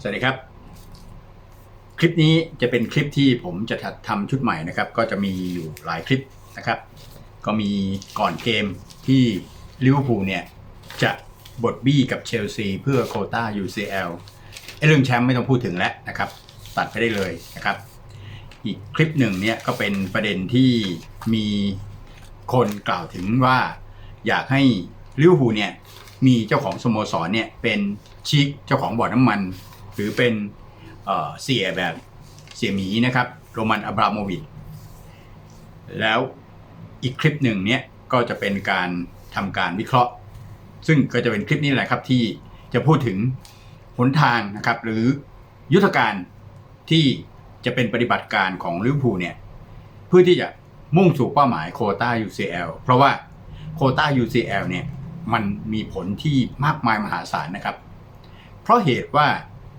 สวัสดีครับ คลิปนี้จะเป็นคลิปที่ผมจะทำชุดใหม่นะครับ ก็จะมีอยู่หลายคลิปนะครับ ก็มีก่อนเกมที่ลิเวอร์พูลเนี่ย จะบดบี้กับเชลซีเพื่อโคต้า UCL ไอ้เรื่องแชมป์ไม่ต้องพูดถึงแล้วนะครับ ตัดไปได้เลยนะครับ อีกคลิปหนึ่งเนี่ยก็เป็นประเด็นที่มีคนกล่าวถึงว่าอยากให้ลิเวอร์พูลเนี่ยมีเจ้าของสโมสรเนี่ยเป็นชิคเจ้าของบ่อน้ำมัน หรือเป็นเสียแบบเสียหมีนะครับโรมันอับราโมวิชแล้วอีกคลิปหนึ่งเนี่ยก็จะเป็นการทำการวิเคราะห์ ซึ่งก็จะเป็นคลิปนี้แหละครับที่จะพูดถึงหนทางนะครับหรือยุทธการที่จะเป็นปฏิบัติการของลิเวอร์พูลเนี่ยเพื่อที่จะมุ่งสู่เป้าหมายโคต้า UCL เพราะว่าโคต้า UCL เนี่ยมันมีผลที่มากมายมหาศาลนะครับ เพราะเหตุว่า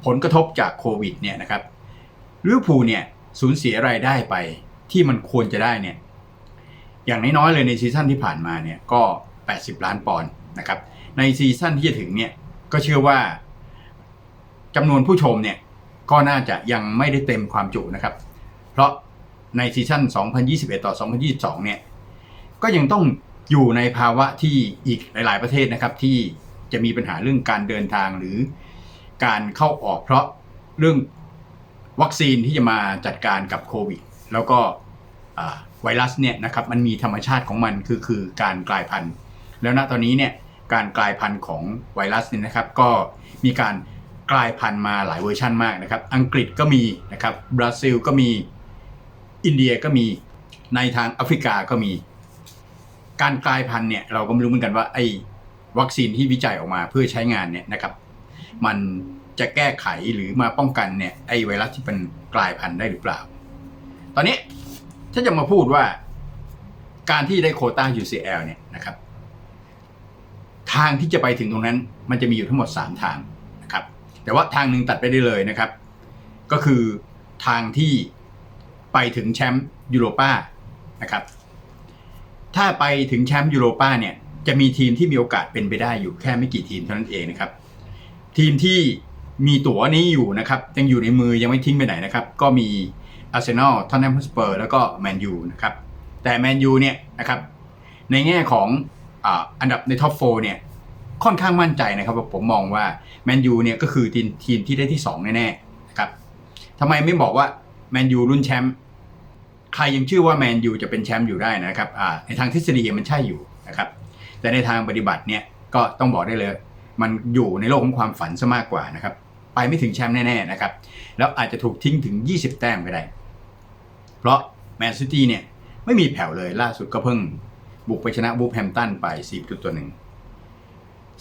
ผลกระทบจากโควิดเนี่ยนะครับลิเวอร์พูลเนี่ยสูญเสียรายได้ไปที่มันควรจะได้เนี่ยอย่างน้อยๆเลยในซีซั่นที่ผ่านมาเนี่ยก็ 80 ล้านปอนด์นะครับในซีซั่นที่จะถึงเนี่ยก็เชื่อว่าจำนวนผู้ชมเนี่ยก็น่าจะยังไม่ได้เต็มความจุนะครับ เพราะในซีซั่น 2021 ต่อ 2022 เนี่ยก็ยังต้องอยู่ในภาวะที่อีกหลาย ๆ ประเทศนะครับที่จะมีปัญหาเรื่องการเดินทางหรือ การเข้าออกเพราะเรื่องวัคซีนที่จะมาจัดการกับโควิด แล้วก็ไวรัสเนี่ยนะครับมันมีธรรมชาติของมันคือคือการกลายพันธุ์ แล้วณตอนนี้เนี่ยการกลายพันธุ์ของไวรัสเนี่ยนะครับก็มีการกลายพันธุ์มาหลายเวอร์ชันมากนะครับ อังกฤษก็มีนะครับบราซิลก็มีอินเดียก็มีในทางแอฟริกาก็มี การกลายพันธุ์เนี่ยเราก็ไม่รู้เหมือนกันว่าไอ้วัคซีนที่วิจัยออกมาเพื่อใช้งานเนี่ยนะครับ มันจะแก้ไขหรือมาป้องกันเนี่ยไอไวรัสที่เป็นกลายพันธุ์ได้หรือเปล่า ตอนนี้ถ้าจะมาพูดว่าการที่ได้โคต้า UCL เนี่ยนะครับ ทางที่จะไปถึงตรงนั้นมันจะมีอยู่ทั้งหมด 3 ทางนะครับ แต่ว่าทางหนึ่งตัดไปได้เลยนะครับ ก็คือทางที่ไปถึงแชมป์ยูโรป้านะครับ ถ้าไปถึงแชมป์ยูโรป้าเนี่ยจะมีทีมที่มีโอกาสเป็นไปได้อยู่แค่ไม่กี่ทีมเท่านั้นเองนะครับ ทีมที่มีตั๋วนี้อยู่นะครับ ยังอยู่ในมือยังไม่ทิ้งไปไหนนะครับ ก็มีอาร์เซนอลทอนแนมฮอสเปอร์แล้วก็แมนยูนะครับ แต่แมนยูเนี่ยนะครับในแง่ของอ,อันดับในท็อปโฟเนี่ยค่อนข้างมั่นใจนะครับว่าผมมองว่าแมนยูเนี่ยก็คือทีมทีมที่ได้ที่ 2 แน่ๆนะครับทำไมไม่บอกว่าแมนยูรุ่นแชมป์ใครยังเชื่อว่าแมนยูจะเป็นแชมป์อยู่ได้นะครับในทางทฤษฎีมันใช่อยู่นะครับแต่ในทางปฏิบัติเนี่ยก็ต้องบอกได้เลย มันอยู่ในโลกของความฝันซะมากกว่านะครับ ไปไม่ถึงแชมป์แน่ๆนะครับ แล้วอาจจะถูกทิ้งถึง 20 แต้มก็ได้ เพราะแมนซิตี้เนี่ยไม่มีแผ่วเลยล่าสุดก็เพิ่ง บุกไปชนะบูฟแฮมตันไป4ประตูตัวหนึ่ง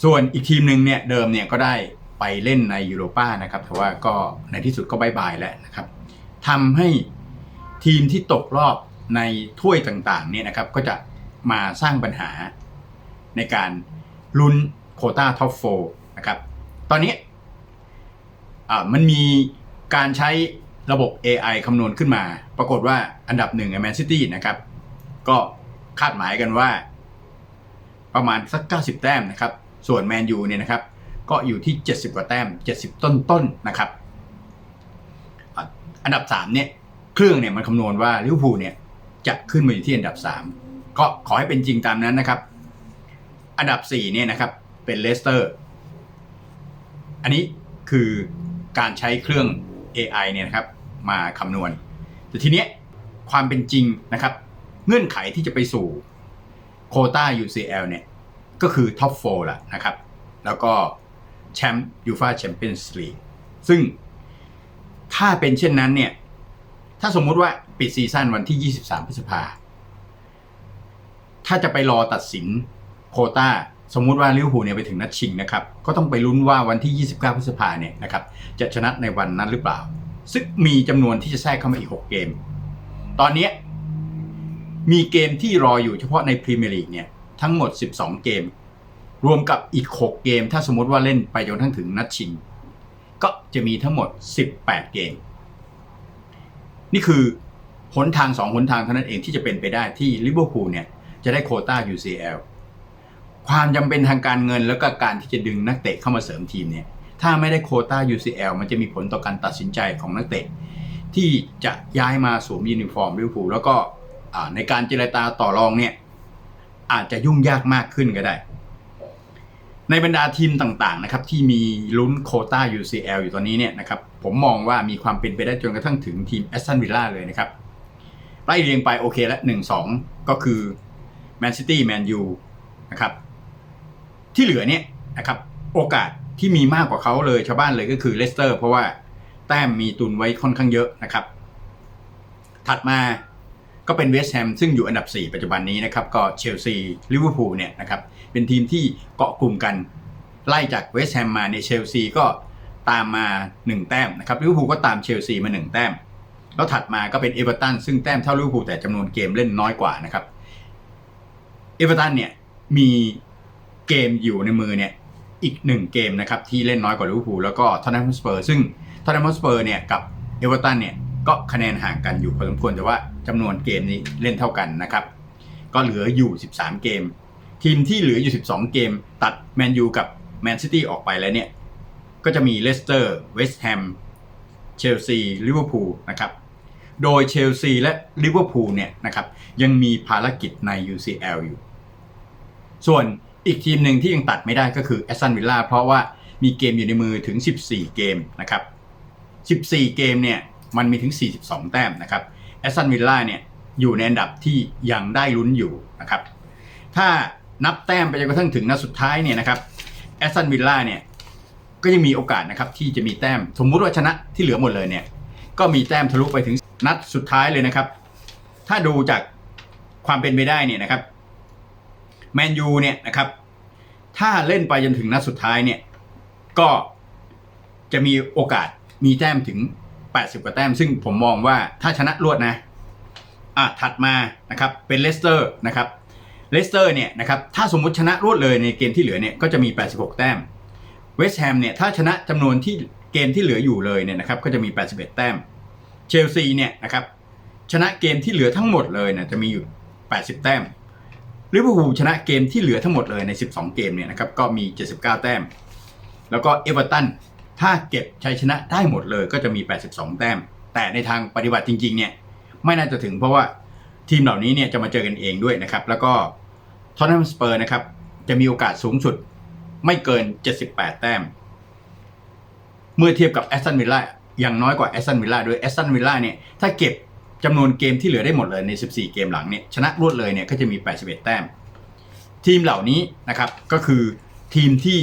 ส่วนอีกทีมหนึ่งเนี่ยเดิมเนี่ยก็ได้ไปเล่นในยูโรป้านะครับแต่ว่าก็ในที่สุดก็บายบายแล้วนะครับทำให้ทีมที่ตกรอบในถ้วยต่างๆเนี่ยนะครับก็จะมาสร้างปัญหาในการลุ้น โคต้าท็อปโฟนะครับ ตอนนี้มันมีการใช้ระบบ AI คำนวณขึ้นมา ปรากฏว่าอันดับหนึ่งแมนซิตี้นะครับ ก็คาดหมายกันว่า ประมาณสัก 90 แต้มนะครับ ส่วนแมนยูเนี่ยนะครับ ก็อยู่ที่ 70 กว่าแต้ม 70 ต้นๆนนะครับ อันดับ 3 เนี่ย เครื่องเนี่ยมันคำนวณว่าลิเวอร์พูลเนี่ยจะขึ้นมาอยู่ที่อันดับ 3 ก็ขอให้เป็นจริงตามนั้นนะครับ อันดับ 4 เนี่ยนะครับ เป็นเลสเตอร์ อันนี้คือการใช้เครื่อง AI เนี่ยนะครับมาคำนวณ แต่ทีเนี้ยความเป็นจริงนะครับ เงื่อนไขที่จะไปสู่โคต้า UCL เนี่ย ก็คือท็อป4ล่ะนะครับ แล้วก็แชมป์ยูฟาแชมเปี้ยนส์ลีกซึ่งถ้าเป็นเช่นนั้นเนี่ย ถ้าสมมุติว่าปิดซีซั่นวันที่ 23 พฤษภา ถ้าจะไปรอตัดสินโคต้า สมมุติว่าลิเวอร์พูลเนี่ยไปถึงนัดชิงนะครับ ก็ต้องไปลุ้นว่าวันที่ 29 พฤษภาเนี่ยนะครับจะชนะในวันนั้นหรือเปล่า ซึ่งมีจำนวนที่จะแทรกเข้ามาอีก 6 เกม ตอนนี้มีเกมที่รออยู่เฉพาะในพรีเมียร์ลีกเนี่ยทั้งหมด 12 เกม รวมกับอีก 6 เกม ถ้าสมมติว่าเล่นไปจนทั้งถึงนัดชิง ก็จะมีทั้งหมด 18 เกม นี่คือหนทางสองหนทางเท่านั้นเองที่จะเป็นไปได้ที่ลิเวอร์พูลเนี่ยจะได้โคต้า UCL ความจำเป็นทางการเงินแล้วก็การที่จะดึงนักเตะเข้ามาเสริมทีมเนี่ยถ้าไม่ได้โคต้า UCL มันจะมีผลต่อการตัดสินใจของนักเตะ ที่จะย้ายมาสวมยูนิฟอร์มลิเวอร์พูลแล้วก็ในการเจรจาต่อรองเนี่ยอาจจะยุ่งยากมากขึ้นก็ได้ ในบรรดาทีมต่างๆนะครับที่มีลุ้นโคต้า UCL อยู่ตอนนี้เนี่ยนะครับผมมองว่ามีความเป็นไปได้จนกระทั่งถึงทีมแอสตันวิลล่าเลยนะครับไล่เรียงไปโอเคแล้วหนึ่งสองก็คือแมนซิตี้แมนยูนะครับ ที่เหลือเนี่ยนะครับโอกาสที่มีมากกว่าเขาเลยชาวบ้านเลยก็คือเลสเตอร์ เพราะว่าแต้มมีตุนไว้ค่อนข้างเยอะนะครับ ถัดมาก็เป็นเวสต์แฮมซึ่งอยู่อันดับ 4 ปัจจุบันนี้นะครับ ก็เชลซีลิเวอร์พูลเนี่ยนะครับเป็นทีมที่เกาะกลุ่มกันไล่จากเวสต์แฮมมาในเชลซีก็ตามมา 1 แต้มนะครับลิเวอร์พูลก็ตามเชลซีมา 1 แต้ม แล้วถัดมาก็เป็นเอเวอร์ตันซึ่งแต้มเท่าลิเวอร์พูลแต่จำนวนเกมเล่นน้อยกว่านะครับเอเวอร์ตันเนี่ยมี เกมอยู่ในมือเนี่ยอีกหนึ่งเกมนะครับที่เล่นน้อยกว่าลิเวอร์พูลแล้วก็ทอตแนมสเปอร์ซึ่งทอตแนมสเปอร์เนี่ยกับเอเวอร์ตันเนี่ยก็คะแนนห่างกันอยู่พอสมควรแต่ว่าจำนวนเกมนี้เล่นเท่ากันนะครับ ก็เหลืออยู่ 13 เกม ทีมที่เหลืออยู่ 12 เกม ตัดแมนยูกับแมนซิตี้ออกไปแล้วเนี่ยก็จะมีเลสเตอร์เวสต์แฮมเชลซีลิเวอร์พูลนะครับโดยเชลซีและลิเวอร์พูลเนี่ยนะครับยังมีภารกิจใน UCL อยู่ ส่วน อีกทีมหนึ่งที่ยังตัดไม่ได้ก็คือแอสตันวิลล่าเพราะว่ามีเกมอยู่ในมือถึง 14 เกมนะครับ 14 เกมเนี่ยมันมีถึง 42 แต้มนะครับแอสตันวิลล่าเนี่ยอยู่ในอันดับที่ยังได้ลุ้นอยู่นะครับ ถ้านับแต้มไปจนกระทั่งถึงนัดสุดท้ายเนี่ยนะครับแอสตันวิลล่าเนี่ยก็ยังมีโอกาสนะครับที่จะมีแต้มสมมุติว่าชนะที่เหลือหมดเลยเนี่ยก็มีแต้มทะลุไปถึงนัดสุดท้ายเลยนะครับ ถ้าดูจากความเป็นไปได้เนี่ยนะครับ แมนยูเนี่ยนะครับ ถ้าเล่นไปจนถึงนัดสุดท้ายเนี่ยก็จะมีโอกาสมีแต้มถึง 80 กว่าแต้ม ซึ่งผมมองว่าถ้าชนะรวดนะอะถัดมานะครับเป็นเลสเตอร์นะครับเลสเตอร์เนี่ยนะครับถ้าสมมุติชนะรวดเลยในเกมที่เหลือเนี่ยก็จะมี 86 แต้มเวสต์แฮมเนี่ยถ้าชนะจำนวนที่เกมที่เหลืออยู่เลยเนี่ยนะครับก็จะมี 81 แต้มเชลซีเนี่ยนะครับชนะเกมที่เหลือทั้งหมดเลยเนี่ยจะมีอยู่ 80 แต้ม ลิเวอร์พูลชนะเกมที่เหลือทั้งหมดเลยใน 12 เกมเนี่ยนะครับก็มี 79 แต้ม แล้วก็เอเวอร์ตันถ้าเก็บชัยชนะได้หมดเลยก็จะมี 82 แต้ม แต่ในทางปฏิบัติจริงๆเนี่ยไม่น่าจะถึงเพราะว่าทีมเหล่านี้เนี่ยจะมาเจอกันเองด้วยนะครับ แล้วก็ทอตแนมสเปอร์นะครับจะมีโอกาสสูงสุดไม่เกิน 78 แต้ม เมื่อเทียบกับแอสตันวิลล่าอย่างน้อยกว่าแอสตันวิลล่าด้วยแอสตันวิลล่าเนี่ยถ้าเก็บ จำนวนเกมที่เหลือได้หมดเลยใน 14 เกมหลังเนี่ยชนะรวดเลยเนี่ยก็จะมี 81 แต้ม ทีมเหล่านี้นะครับก็คือทีมที่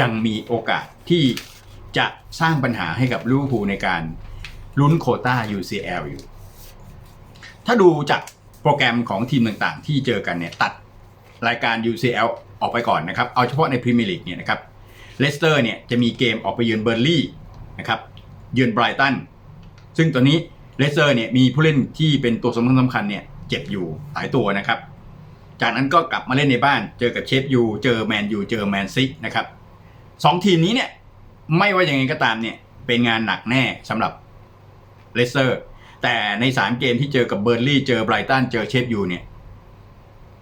ยังมีโอกาสที่จะสร้างปัญหาให้กับลิเวอร์พูลในการลุ้นโคต้า UCL อยู่ ถ้าดูจากโปรแกรมของทีมต่างๆ ที่เจอกันเนี่ยตัดรายการ UCL ออกไปก่อนนะครับ เอาเฉพาะในพรีเมียร์ลีกเนี่ยนะครับเลสเตอร์เนี่ยจะมีเกมออกไปเยือนเบอร์ลี่นะครับ เยือนไบรตัน ซึ่งตอนนี้ เลสเตอร์เนี่ยมีผู้เล่นที่เป็นตัวสำคัญสำคัญเนี่ยเจ็บอยู่หลายตัวนะครับ จากนั้นก็กลับมาเล่นในบ้าน เจอกับเชฟยู เจอแมนยู เจอแมนซินะครับสองทีมนี้เนี่ยไม่ว่ายังไงก็ตามเนี่ยเป็นงานหนักแน่สำหรับเลสเตอร์ แต่ในสามเกมที่เจอกับเบอร์ลี่ เจอไบรตัน เจอเชฟยูเนี่ย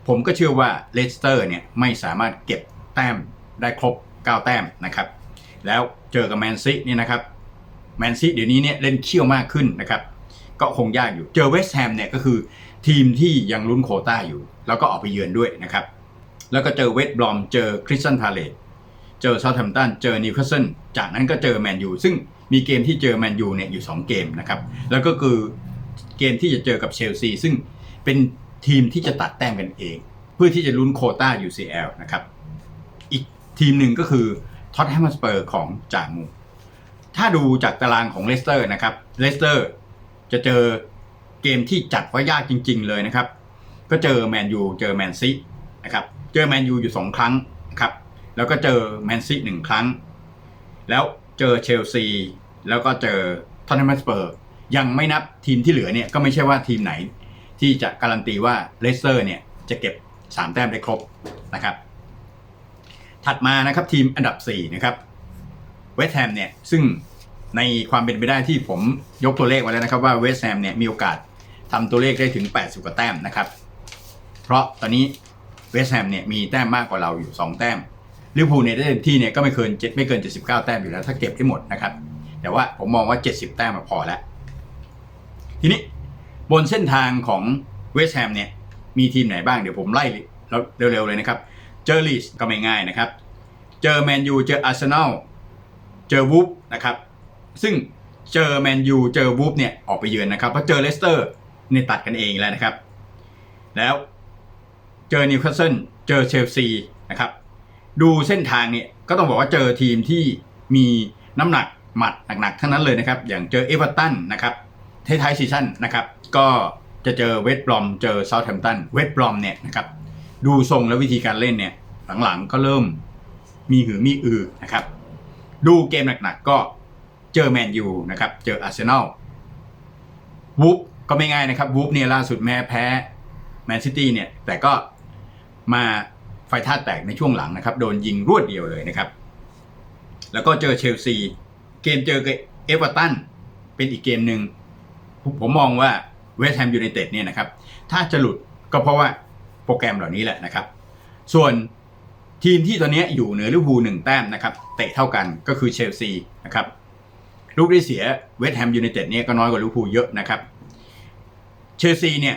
ผมก็เชื่อว่าเลสเตอร์เนี่ยไม่สามารถเก็บแต้มได้ครบ 9 แต้มนะครับ แล้วเจอกับแมนซีเนี่ยนะครับแมนซีเดี๋ยวนี้เนี่ยเล่นเขี้ยวมากขึ้นนะครับ ก็คงยากอยู่ เจอเวสต์แฮมเนี่ยก็คือทีมที่ยังลุ้นโคต้าอยู่ แล้วก็ออกไปเยือนด้วยนะครับ แล้วก็เจอเวสต์บรอม เจอคริสตันพาเลตเจอเซาท์แฮมป์ตัน เจอนิวคาสเซิลจากนั้นก็เจอแมนยูซึ่งมีเกมที่เจอแมนยูเนี่ยอยู่ 2 เกมนะครับ แล้วก็คือเกมที่จะเจอกับเชลซีซึ่งเป็นทีมที่จะตัดแต้มกันเอง เพื่อที่จะลุ้นโคต้า UCL นะครับ อีกทีมหนึ่งก็คือท็อตแฮมสเปอร์ของจามูถ้าดูจากตารางของเลสเตอร์นะครับเลสเตอร์ จะเจอเกมที่จัดว่ายากจริง ๆ เลยนะครับ ก็เจอแมนยูเจอแมนซีนะครับ เจอแมนยูอยู่ 2 ครั้งนะครับ แล้วก็เจอแมนซีหนึ่งครั้ง แล้วเจอเชลซี แล้วก็เจอทอนนัมสเปอร์ ยังไม่นับทีมที่เหลือเนี่ยก็ไม่ใช่ว่าทีมไหน ที่จะการันตีว่าเลสเตอร์เนี่ยจะเก็บ 3 แต้มได้ครบนะครับ ถัดมานะครับทีมอันดับ 4 นะครับเวสต์แฮมเนี่ยซึ่ง ในความเป็นไปได้ที่ผมยกตัวเลขไว้แล้วนะครับว่าเวสต์แฮมเนี่ยมีโอกาสทำตัวเลขได้ถึง 80 กว่าแต้มนะครับ เพราะตอนนี้เวสต์แฮมเนี่ยมีแต้มมากกว่าเราอยู่ 2 แต้มลิเวอร์พูลเนี่ยได้เต็มที่เนี่ยก็ไม่เกิน7ไม่เกิน 79 แต้มอยู่แล้ว ถ้าเก็บได้หมดนะครับ แต่ว่าผมมองว่า 70 แต้มพอแล้ว ทีนี้บนเส้นทางของเวสต์แฮมเนี่ยมีทีมไหนบ้างเดี๋ยวผมไล่เร็วๆเลยนะครับ เจอลีสก็ไม่ง่ายนะครับ เจอแมนยูเจออาร์เซนอลเจอวูฟนะครับ ซึ่งเจอแมนยูเจอวูฟเนี่ยออกไปเยือนนะครับเพราะเจอเลสเตอร์เนี่ยตัดกันเองแล้วนะครับ แล้วเจอนิวคาสเซิลเจอเชลซีนะครับดูเส้นทางเนี่ยก็ต้องบอกว่าเจอทีมที่มีน้ำหนักหมัดหนักๆทั้งนั้นเลยนะครับ อย่างเจอเอเวอร์ตันนะครับท้ายซีซั่นนะครับ ก็จะเจอเวสต์บรอมเจอเซาท์แฮมป์ตันเวสต์บรอมเนี่ยนะครับดูทรงและวิธีการเล่นเนี่ยหลังๆก็เริ่มมีหือมีอือนะครับ ดูเกมหนักๆก็ เจอแมนยูนะครับเจออาร์เซนอลวูฟก็ไม่ง่ายนะครับวูฟเนี่ยล่าสุดแม้แพ้แมนซิตี้เนี่ยแต่ก็มาไฟท่าแตกในช่วงหลังนะครับ โดนยิงรวดเดียวเลยนะครับ แล้วก็เจอเชลซี เกมเจอกับเอเวอร์ตันเป็นอีกเกมหนึ่งผมมองว่าเวสต์แฮมยูไนเต็ดเนี่ยนะครับ ถ้าจะหลุดก็เพราะว่าโปรแกรมเหล่านี้แหละนะครับ ส่วนทีมที่ตอนนี้อยู่เหนือลิเวอร์พูลหนึ่งแต้มนะครับ เตะเท่ากันก็คือเชลซีนะครับ ลูกได้เสียเวสต์แฮมยูไนเต็ดเนี่ยก็น้อยกว่าลิเวอร์พูลเยอะนะครับเชลซีเนี่ย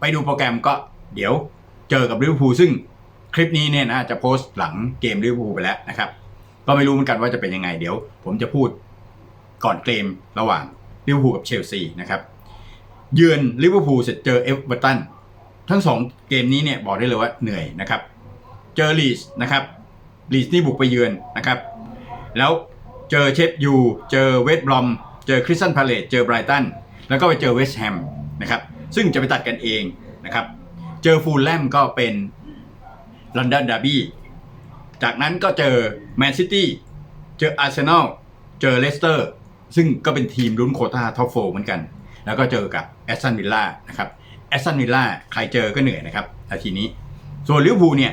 ไปดูโปรแกรมก็เดี๋ยวเจอกับลิเวอร์พูลซึ่งคลิปนี้เนี่ยนะจะโพสต์หลังเกมลิเวอร์พูลไปแล้วนะครับ ก็ไม่รู้เหมือนกันว่าจะเป็นยังไงเดี๋ยว ผมจะพูดก่อนเกมระหว่างลิเวอร์พูลกับเชลซีนะครับเยือนลิเวอร์พูลเสร็จเจอเอฟเวอร์ตันทั้งสองเกมนี้เนี่ยบอกได้เลยว่าเหนื่อยนะครับ เจอลีสนะครับลีสนี่บุกไปเยือนนะครับ แล้ว เจอเชฟยู เจอเวสต์บรอม เจอคริสตันพาเลตเจอไบรตัน แล้วก็ไปเจอเวสต์แฮมนะครับซึ่งจะไปตัดกันเองนะครับ เจอฟูลแลมก็เป็นลอนดอนดาร์บี้ จากนั้นก็เจอแมนซิตี้ เจออาร์เซนอล เจอเลสเตอร์ ซึ่งก็เป็นทีมลุ้นโคต้าท็อปโฟเหมือนกัน แล้วก็เจอกับแอสตันวิลล่านะครับ แอสตันวิลล่าใครเจอก็เหนื่อยนะครับนาทีนี้ ส่วนลิเวอร์พูลเนี่ย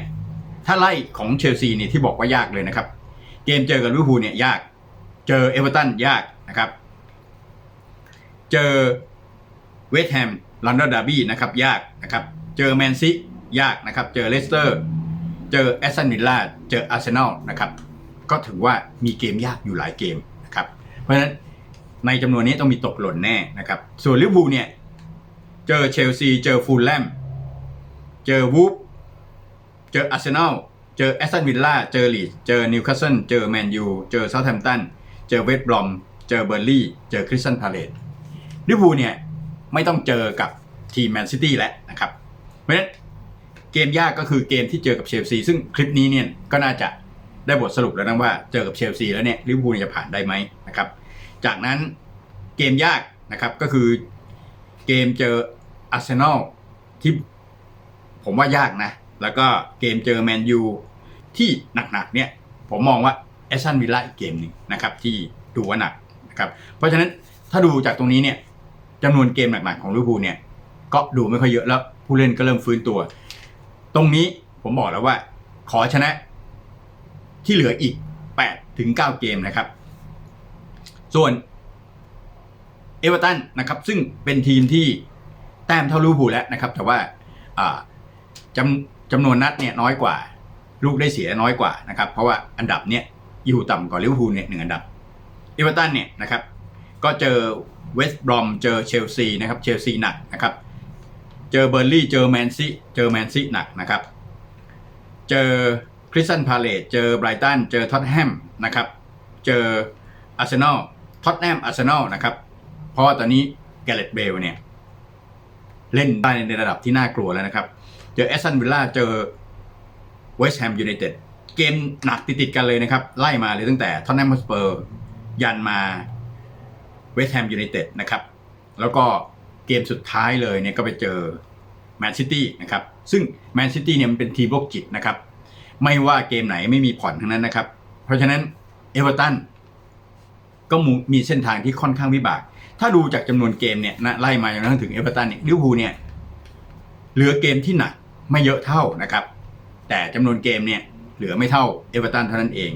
ถ้าไล่ของเชลซีเนี่ยที่บอกว่ายากเลยนะครับ เกมเจอกับลิเวอร์พูลเนี่ยยาก เจอเอเวอร์ตันยากนะครับ เจอเวสต์แฮมลอนดอนดาร์บี้นะครับยากนะครับ เจอแมนซียากนะครับ เจอเลสเตอร์ เจอแอสตันวิลล่าเจออาร์เซนอลนะครับ ก็ถือว่ามีเกมยากอยู่หลายเกมนะครับ เพราะฉะนั้นในจำนวนนี้ต้องมีตกหล่นแน่นะครับ ส่วนลิเวอร์พูลเนี่ย เจอเชลซี เจอฟูลแลม เจอวูฟเจออาร์เซนอล เจอแอสตันวิลล่า เจอลีดเจอนิวคาสเซิล เจอแมนยู เจอเซาท์แฮมป์ตัน เจอเวสบรอม เจอเบอร์ลี่ เจอคริสตันพาเลตลิเวอร์พูลเนี่ยไม่ต้องเจอกับทีมแมนซิตี้แล้วนะครับ เพราะฉะนั้นเกมยากก็คือเกมที่เจอกับเชลซี ซึ่งคลิปนี้เนี่ยก็น่าจะได้บทสรุปแล้วนะว่าเจอกับเชลซีแล้วเนี่ยลิเวอร์พูลจะผ่านได้ไหมนะครับ จากนั้นเกมยากนะครับก็คือเกมเจออาร์เซนอลที่ผมว่ายากนะ แล้วก็เกมเจอแมนยูที่หนักๆเนี่ยผมมองว่า แอสตันวิลล่าอีกเกมหนึ่งนะครับที่ดูว่าหนักนะครับเพราะฉะนั้นถ้าดูจากตรงนี้เนี่ยจำนวนเกมหนักๆของลิเวอร์พูลเนี่ยก็ดูไม่ค่อยเยอะแล้วผู้เล่นก็เริ่มฟื้นตัว ตรงนี้ผมบอกแล้วว่า ขอชนะที่เหลืออีก8ถึง9เกมนะครับ ส่วนเอเวอร์ตันนะครับซึ่งเป็นทีมที่แต้มเท่าลิเวอร์พูลแล้วนะครับ แต่ว่าอ่าจำจำนวนนัดเนี่ยน้อยกว่า ลูกได้เสียน้อยกว่านะครับ เพราะว่าอันดับเนี่ย อยู่ต่ำกว่าลิเวอร์พูลเนี่ยหนึ่งอันดับเอเวอร์ตันเนี่ยนะครับก็เจอเวสต์บรอมเจอเชลซีนะครับเชลซีหนักนะครับเจอเบอร์ลี่เจอแมนซีเจอแมนซีหนักนะครับ เจอคริสตันพาเลตเจอไบรตันเจอท็อตแฮมนะครับเจออาร์เซนอลท็อตแฮมอาร์เซนอลนะครับเพราะว่าตอนนี้แกเรตเบลเนี่ยเล่นได้ในระดับที่น่ากลัวแล้วนะครับ เจอแอสตันวิลล่าเจอเวสต์แฮมยูไนเต็ด เกมหนักติดๆกันเลยนะครับ ไล่มาเลยตั้งแต่ท็อตแนมสเปอร์ยันมาเวสต์แฮมยูไนเต็ดนะครับ แล้วก็เกมสุดท้ายเลยเนี่ยก็ไปเจอแมนซิตี้นะครับ ซึ่งแมนซิตี้เนี่ยมันเป็นทีมโรคจิตนะครับ ไม่ว่าเกมไหนไม่มีผ่อนทั้งนั้นนะครับ เพราะฉะนั้นเอเวอร์ตันก็มีเส้นทางที่ค่อนข้างวิบาก ถ้าดูจากจำนวนเกมเนี่ยนะไล่มาจนกระทั่งถึงเอเวอร์ตันเนี่ยลิเวอร์พูลเนี่ยเหลือเกมที่หนักไม่เยอะเท่านะครับ แต่จำนวนเกมเนี่ย เหลือไม่เท่าเอเวอร์ตันเท่านั้นเอง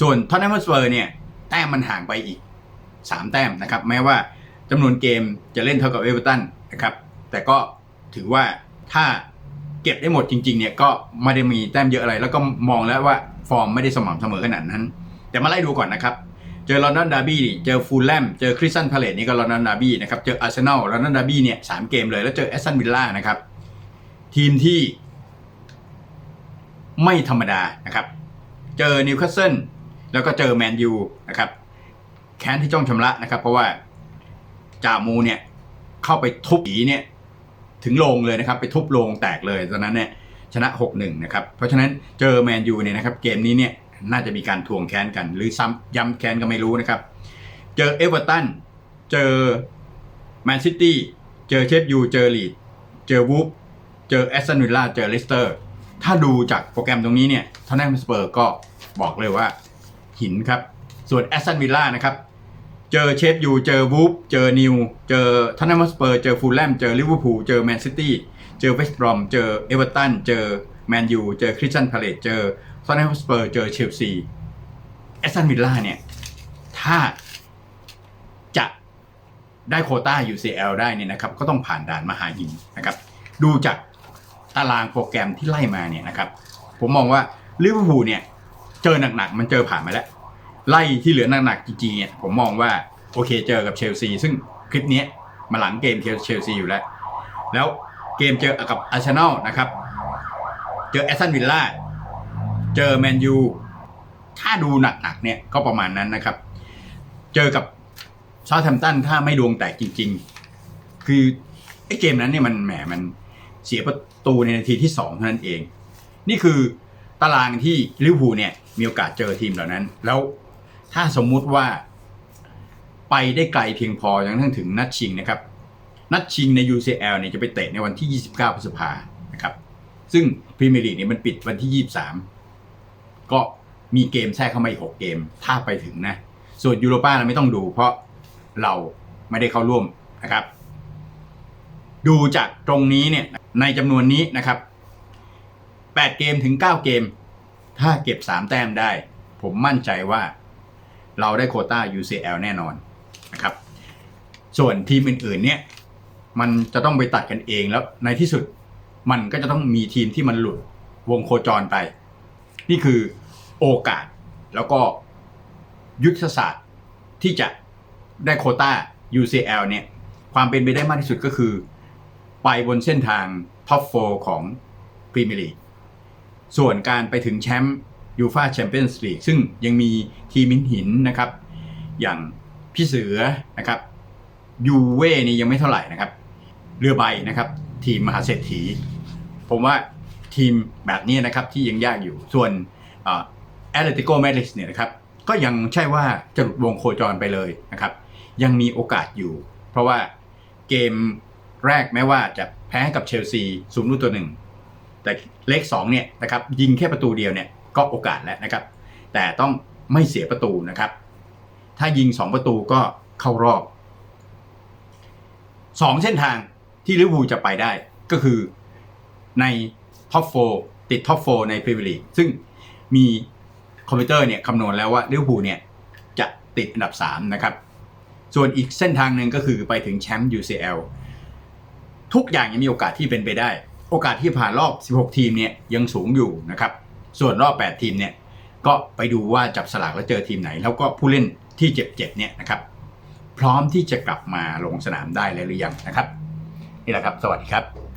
ส่วนท็อตแนมสเปอร์เนี่ยแต้มมันห่างไปอีก 3 แต้มนะครับแม้ว่าจำนวนเกมจะเล่นเท่ากับเอเวอร์ตันนะครับแต่ก็ถือว่าถ้าเก็บได้หมดจริงๆเนี่ยก็ไม่ได้มีแต้มเยอะอะไร แล้วก็มองแล้วว่าฟอร์มไม่ได้สม่ำเสมอขนาดนั้น แต่มาไล่ดูก่อนนะครับ เจอลอนดอนดาร์บี้เจอฟูลแลมเจอคริสตันพาเลตนี่ก็ลอนดอนดาร์บี้นะครับเจออาร์เซนอลลอนดอนดาร์บี้เนี่ยสามเกมเลยแล้วเจอแอสตันวิลล่านะครับทีมที่ ไม่ธรรมดานะครับ เจอนิวคาสเซิลแล้วก็เจอแมนยูนะครับแค้นที่จ้องชำระนะครับ เพราะว่าจ่ามูเนี่ยเข้าไปทุบผีเนี่ยถึงโรงเลยนะครับ ไปทุบโรงแตกเลยตอนนั้นเนี่ยชนะ 6-1 นะครับ เพราะฉะนั้นเจอแมนยูเนี่ยนะครับ เกมนี้เนี่ยน่าจะมีการทวงแค้นกัน หรือซ้ำย้ำแค้นก็ไม่รู้นะครับ เจอเอเวอร์ตันเจอแมนซิตี้เจอเชฟยูเจอลีดเจอวูฟเจอแอสตันวิลล่าเจอเลสเตอร์ ถ้าดูจากโปรแกรมตรงนี้เนี่ยทอนแนมสเปอร์ก็บอกเลยว่าหินครับ ส่วนแอสตันวิลล่านะครับ เจอเชฟยูเจอวูฟเจอนิว เจอทอนแนมสเปอร์เจอฟูลแลมเจอลิเวอร์พูลเจอแมนซิตี้เจอเวสต์บรอมเจอเอเวอร์ตันเจอแมนยูเจอคริสตันพาเลตเจอทอนแนมสเปอร์เจอเชลซีแอสตันวิลล่าเนี่ย ถ้าจะได้โคต้า UCL ได้เนี่ยนะครับ ก็ต้องผ่านด่านมหาหินนะครับ ดูจาก ตารางโปรแกรมที่ไล่มาเนี่ยนะครับ ผมมองว่าลิเวอร์พูลเนี่ยเจอหนักๆมันเจอผ่านมาแล้ว ไล่ที่เหลือหนักๆจริงๆเนี่ยผมมองว่าโอเคเจอกับเชลซี ซึ่งคลิปนี้มาหลังเกมเชลซีอยู่แล้ว แล้วเกมเจอกับอาร์เซนอลนะครับ เจอแอสตันวิลล่าเจอแมนยูถ้าดูหนักๆเนี่ยก็ประมาณนั้นนะครับ เจอกับซาแฮมป์ตันถ้าไม่ดวงแตกจริง ๆ คือไอ้เกมนั้นเนี่ยมันแหมมัน เสียประตูในนาทีที่2เท่านั้นเอง นี่คือตารางที่ลิเวอร์พูลเนี่ยมีโอกาสเจอทีมเหล่านั้น แล้วถ้าสมมุติว่าไปได้ไกลเพียงพอจนกระทั่งถึงนัดชิงนะครับ นัดชิงใน UCL เนี่ยจะไปเตะในวันที่ 29พฤษภานะครับ ซึ่งพรีเมียร์ลีกเนี่ยมันปิดวันที่ 23 ก็มีเกมแทรกเข้ามาอีก 6 เกม ถ้าไปถึงนะ ส่วนยูโรป้าเราไม่ต้องดู เพราะเราไม่ได้เข้าร่วมนะครับ ดูจากตรงนี้เนี่ยในจำนวนนี้นะครับ 8 เกมถึง 9 เกม ถ้าเก็บ 3 แต้มได้ ผมมั่นใจว่าเราได้โคต้า UCL แน่นอนนะครับ ส่วนทีมอื่นๆเนี่ยมันจะต้องไปตัดกันเองแล้วในที่สุดมันก็จะต้องมีทีมที่มันหลุดวงโคจรไป นี่คือโอกาสแล้วก็ยุทธศาสตร์ที่จะได้โคต้า UCL เนี่ยความเป็นไปได้มากที่สุดก็คือ ไปบนเส้นทางท็อป4ของพรีเมียร์ลีกส่วนการไปถึงแชมป์ยูฟาแชมเปี้ยนส์ลีกซึ่งยังมีทีมมินหินนะครับ อย่างพี่เสือนะครับยูเว่นี่ยังไม่เท่าไหร่นะครับ เรือใบนะครับ ทีมมหาเศรษฐี ผมว่าทีมแบบนี้นะครับที่ยังยากอยู่ส่วนแอตเลติโกแมดริดเนี่ยนะครับก็ยังใช่ว่าจะหลุดวงโคจรไปเลยนะครับ ยังมีโอกาสอยู่ เพราะว่าเกม แรกแม้ว่าจะแพ้กับเชลซีศูนย์ลูกตัวหนึ่งแต่เลข2เนี่ยนะครับยิงแค่ประตูเดียวเนี่ยก็โอกาสแล้วนะครับ แต่ต้องไม่เสียประตูนะครับ ถ้ายิง2ประตูก็เข้ารอบ2เส้นทางที่ลิเวอร์พูลจะไปได้ก็คือในท็อป4ติดท็อป4ในพรีเมียร์ลีกซึ่งมีคอมพิวเตอร์เนี่ยคำนวณแล้วว่าลิเวอร์พูลเนี่ยจะติดอันดับ 3 นะครับ ส่วนอีกเส้นทางหนึ่งก็คือไปถึงแชมป์ UCL ทุกอย่างยังมีโอกาสที่เป็นไปได้ โอกาสที่ผ่านรอบ 16 ทีมเนี่ยยังสูงอยู่นะครับส่วนรอบ 8 ทีมเนี่ยก็ไปดูว่าจับสลากแล้วเจอทีมไหน แล้วก็ผู้เล่นที่เจ็บๆเนี่ยนะครับพร้อมที่จะกลับมาลงสนามได้แล้วหรือยังนะครับ นี่แหละครับ สวัสดีครับ